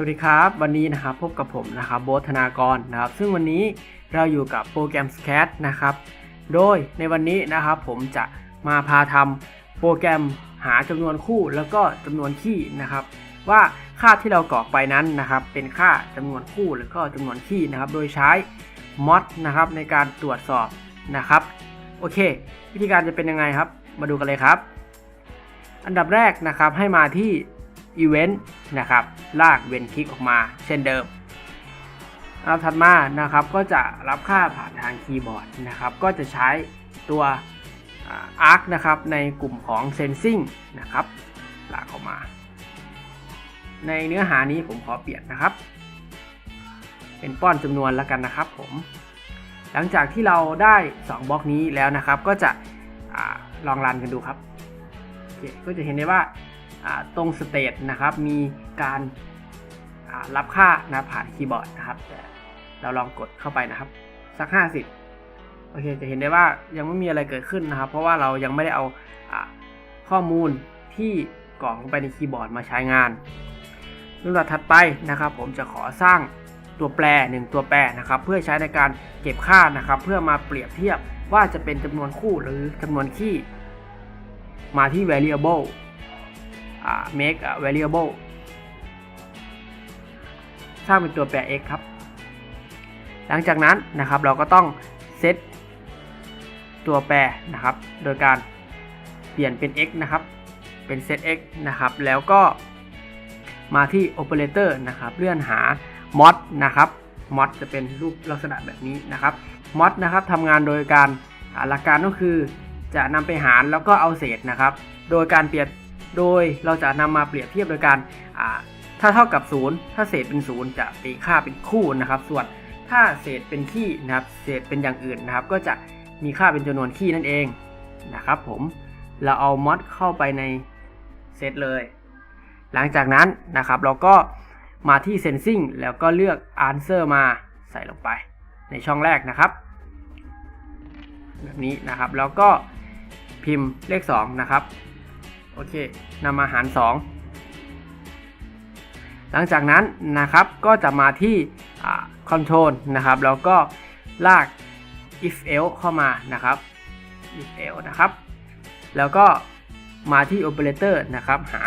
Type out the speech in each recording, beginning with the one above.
สวัสดีครับ วันนี้นะครับพบกับผมนะครับโบธนากรนะครับ ซึ่งวันนี้เราอยู่กับโปรแกรม SCAT นะครับ โดยในวันนี้นะครับผมจะมาพาทำโปรแกรมหาจำนวนคู่แล้วก็จำนวนคี่นะครับ ว่าค่าที่เรากรอกไปนั้นนะครับ เป็นค่าจำนวนคู่หรือก็จำนวนคี่นะครับ โดยใช้ mod นะครับในการตรวจสอบนะครับโอเค วิธีการจะเป็นยังไงครับ มาดูกันเลยครับ อันดับแรกนะครับให้มาที่ Event นะครับ ลากเวนคลิกออกมาเช่นเดิมอันดับถัดมานะครับก็จะรับค่าผ่านทางคีย์บอร์ดนะครับ ก็จะใช้ตัวอา Arc นะครับในกลุ่มของ Sensing นะครับ ลากเข้ามา ในเนื้อหานี้ผมขอเปลี่ยนนะครับ เป็นป้อนจำนวนแล้วกันนะครับผม หลังจากที่เราได้ 2บล็อกนี้แล้วนะครับ ก็จะอลองรันกันดูครับโอเคก็จะเห็นได้ว่า ตรงสเตตนะครับ มีการรับค่านะผ่านคีย์บอร์ดนะครับแต่เราลองกดเข้าไปนะครับ สัก 50 โอเค จะเห็นได้ว่ายังไม่มีอะไรเกิดขึ้นนะครับ เพราะว่าเรายังไม่ได้เอาอข้อมูลที่กรอกลงไปในคีย์บอร์ดมาใช้งานลำดับถัดไปนะครับ ผมจะขอสร้างตัวแปรหนึ่งตัวแปรนะครับ เพื่อใช้ในการเก็บค่านะครับ เพื่อมาเปรียบเทียบว่าจะเป็นจำนวนคู่หรือจำนวนคี่มาที่ variable make a variable สร้างเป็นตัวแปร x ครับ หลังจากนั้นนะครับเราก็ต้องเซตตัวแปรนะครับ โดยการเปลี่ยนเป็น x นะครับ เป็น set x นะครับ แล้วก็มาที่ operator นะครับ เลื่อนหา mod นะครับ mod จะเป็นรูปลักษณะแบบนี้นะครับ mod นะครับทำงานโดยการอ่าหลักการก็คือ จะนำไปหารแล้วก็เอาเศษนะครับ โดยการเปรียบ โดยเราจะนำมาเปรียบเทียบโดยการถ้าเท่ากับ 0 ถ้าเศษเป็น 0 จะตีค่าเป็นคู่นะครับ ส่วนถ้าเศษเป็นขี้นะครับ เศษเป็นอย่างอื่นนะครับ ก็จะมีค่าเป็นจำนวนขี้นั่นเองนะครับผม เราเอามอดเข้าไปในเซตเลย หลังจากนั้นนะครับเราก็มาที่ sensing แล้วก็เลือก answer มาใส่ลงไปในช่องแรกนะครับ แบบนี้นะครับ แล้วก็พิมพ์เลข 2 นะครับ โอเคนำมาหาร 2 หลังจากนั้นนะครับก็จะมาที่คอนโทรลนะครับแล้วก็ลาก if else เข้ามานะครับ if else นะครับ แล้วก็มาที่ operator นะครับหา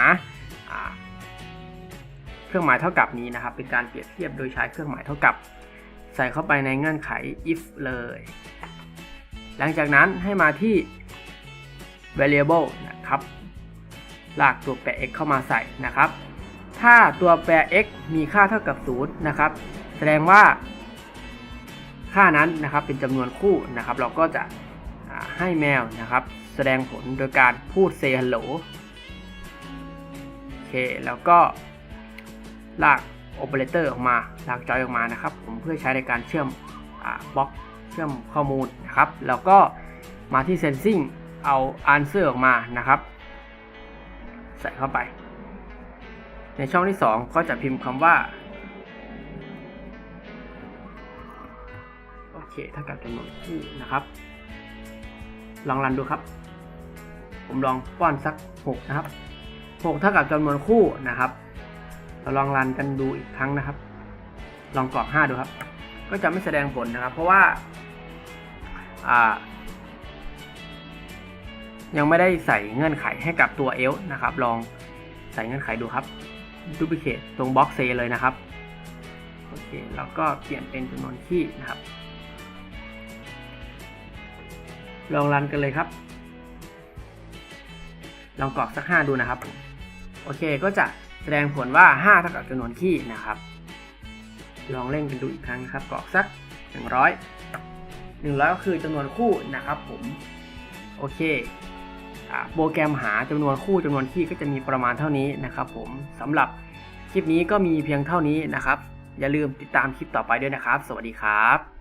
เครื่องหมายเท่ากับนี้นะครับ เป็นการเปรียบเทียบโดยใช้เครื่องหมายเท่ากับ ใส่เข้าไปในเงื่อนไข if เลย หลังจากนั้นให้มาที่ variable นะ ลากตัวแปร x เข้ามาใส่นะครับ ถ้าตัวแปร x มีค่าเท่ากับ0นะครับ แสดงว่าค่านั้นนะครับเป็นจำนวนคู่นะครับ เราก็จะให้แมวนะครับ แสดงผลโดยการพูด say hello โอเค แล้วก็ลากโอเปอเรเตอร์ออกมาลากจอยออกมานะครับ ผมเพื่อใช้ในการเชื่อมบล็อกเชื่อมข้อมูลนะครับ แล้วก็มาที่ sensing เอา answer ออกมานะครับ ใส่เข้าไป ในช่องที่ 2 ก็จะพิมพ์คำว่า โอเคเท่ากับจำนวนคู่นะครับ ลองรันดูครับ ผมลองป้อนสัก 6 นะครับ 6 เท่ากับจำนวนคู่นะครับ เราลองรันกันดูอีกครั้งนะครับ ลองกรอก 5 ดูครับ ก็จะไม่แสดงผลนะครับ เพราะว่าอ่า ยังไม่ได้ใส่เงื่อนไขให้กับตัว else นะครับ ลองใส่เงื่อนไขดูครับ duplicate ตรงบล็อกเซเลยนะครับโอเคแล้วก็เปลี่ยนเป็นจำนวนขี้นะครับ ลองรันกันเลยครับ ลองกรอกสัก 5 ดูนะครับ โอเคก็จะแสดงผลว่า 5 เท่ากับจำนวนขี้นะครับ ลองเล่นกันดูอีกครั้งครับกรอกสัก 100 100 ก็คือจำนวนคู่นะครับผม โอเค โปรแกรมหาจำนวนคู่จำนวนคี่ก็จะมีประมาณเท่านี้นะครับผมสำหรับคลิปนี้ก็มีเพียงเท่านี้นะครับ อย่าลืมติดตามคลิปต่อไปด้วยนะครับ สวัสดีครับ